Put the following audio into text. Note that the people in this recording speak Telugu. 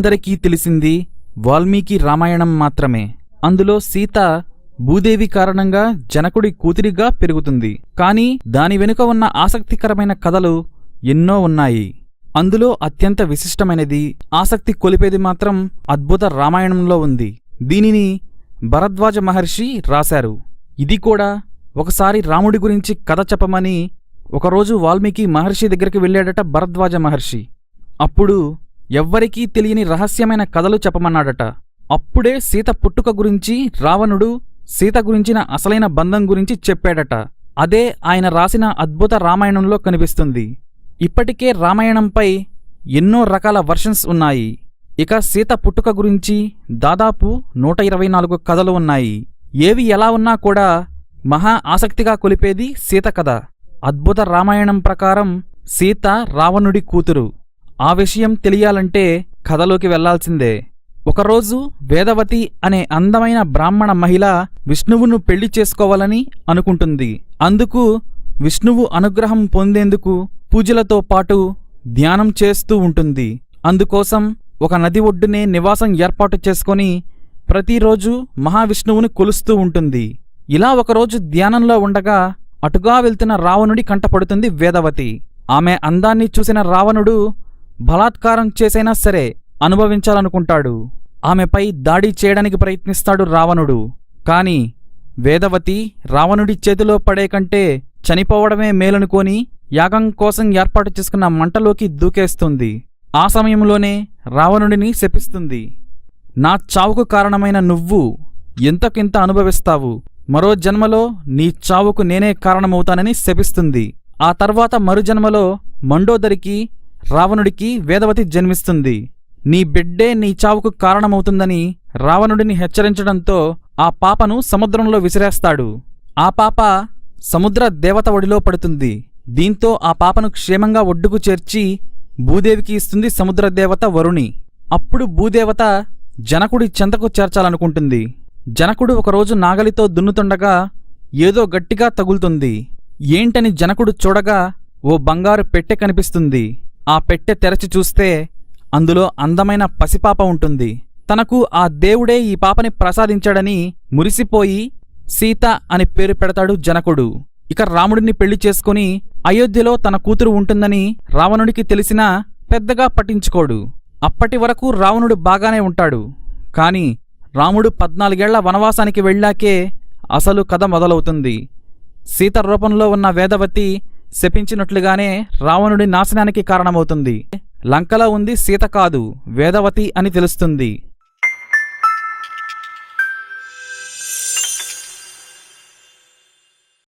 అందరికీ తెలిసింది వాల్మీకి రామాయణం మాత్రమే. అందులో సీత భూదేవి కారణంగా జనకుడి కూతురిగా పెరుగుతుంది. కాని దాని వెనుక ఉన్న ఆసక్తికరమైన కథలు ఎన్నో ఉన్నాయి. అందులో అత్యంత విశిష్టమైనది ఆసక్తి కొలిపేది మాత్రం అద్భుత రామాయణంలో ఉంది. దీనిని భరద్వాజ మహర్షి రాశారు. ఇది కూడా ఒకసారి రాముడి గురించి కథ చెప్పమని ఒకరోజు వాల్మీకి మహర్షి దగ్గరికి వెళ్ళాడట భరద్వాజ మహర్షి. అప్పుడు ఎవ్వరికీ తెలియని రహస్యమైన కథలు చెప్పమన్నాడట. అప్పుడే సీత పుట్టుక గురించి రావణుడు సీత గురించిన అసలైన బంధం గురించి చెప్పాడట. అదే ఆయన రాసిన అద్భుత రామాయణంలో కనిపిస్తుంది. ఇప్పటికే రామాయణంపై ఎన్నో రకాల వర్షన్స్ ఉన్నాయి. ఇక సీత పుట్టుక గురించి దాదాపు నూట ఇరవై నాలుగు కథలు ఉన్నాయి. ఏవి ఎలా ఉన్నా కూడా మహా ఆసక్తిగా కొలిపేది సీత కథ. అద్భుత రామాయణం ప్రకారం సీత రావణుడి కూతురు. ఆ విషయం తెలియాలంటే కథలోకి వెళ్ళాల్సిందే. ఒకరోజు వేదవతి అనే అందమైన బ్రాహ్మణ మహిళ విష్ణువును పెళ్ళి చేసుకోవాలని అనుకుంటుంది. అందుకు విష్ణువు అనుగ్రహం పొందేందుకు పూజలతో పాటు ధ్యానం చేస్తూ ఉంటుంది. అందుకోసం ఒక నది ఒడ్డునే నివాసం ఏర్పాటు చేసుకొని ప్రతిరోజు మహావిష్ణువుని కొలుస్తూ ఉంటుంది. ఇలా ఒకరోజు ధ్యానంలో ఉండగా అటుగా వెళ్తున్న రావణుడి కంటపడుతుంది వేదవతి. ఆమె అందాన్ని చూసిన రావణుడు బలాత్కారం చేసైనా సరే అనుభవించాలనుకుంటాడు. ఆమెపై దాడి చేయడానికి ప్రయత్నిస్తాడు రావణుడు. కాని వేదవతి రావణుడి చేతిలో పడే కంటే చనిపోవడమే మేలనుకోని యాగం కోసం ఏర్పాటు చేసుకున్న మంటలోకి దూకేస్తుంది. ఆ సమయంలోనే రావణుడిని శపిస్తుంది. నా చావుకు కారణమైన నువ్వు ఎంతకింత అనుభవిస్తావు? మరో జన్మలో నీ చావుకు నేనే కారణమవుతానని శపిస్తుంది. ఆ తర్వాత మరు జన్మలో మండోదరికి రావణుడికి వేదవతి జన్మిస్తుంది. నీ బిడ్డే నీ చావుకు కారణమవుతుందని రావణుడిని హెచ్చరించడంతో ఆ పాపను సముద్రంలో విసిరేస్తాడు. ఆ పాప సముద్ర దేవత ఒడిలో పడుతుంది. దీంతో ఆ పాపను క్షేమంగా ఒడ్డుకు చేర్చి భూదేవికి ఇస్తుంది సముద్రదేవత వరుణి. అప్పుడు భూదేవత జనకుడి చెంతకు చేర్చాలనుకుంటుంది. జనకుడు ఒకరోజు నాగలితో దున్నుతుండగా ఏదో గట్టిగా తగులుతుంది. ఏంటని జనకుడు చూడగా ఓ బంగారు పెట్టె కనిపిస్తుంది. ఆ పెట్టె తెరచి చూస్తే అందులో అందమైన పసిపాప ఉంటుంది. తనకు ఆ దేవుడే ఈ పాపని ప్రసాదించాడని మురిసిపోయి సీత అని పేరు పెడతాడు జనకుడు. ఇక రాముడిని పెళ్ళి చేసుకుని అయోధ్యలో తన కూతురు ఉంటుందని రావణుడికి తెలిసినా పెద్దగా పట్టించుకోడు. అప్పటి వరకు రావణుడు బాగానే ఉంటాడు. కాని రాముడు పద్నాలుగేళ్ళ వనవాసానికి వెళ్ళాకే అసలు కథ మొదలవుతుంది. సీత రూపంలో ఉన్న వేదవతి శపించినట్లుగానే రావణుడి నాశనానికి కారణమవుతుంది. లంకలో ఉంది సీత కాదు వేదవతి అని తెలుస్తుంది.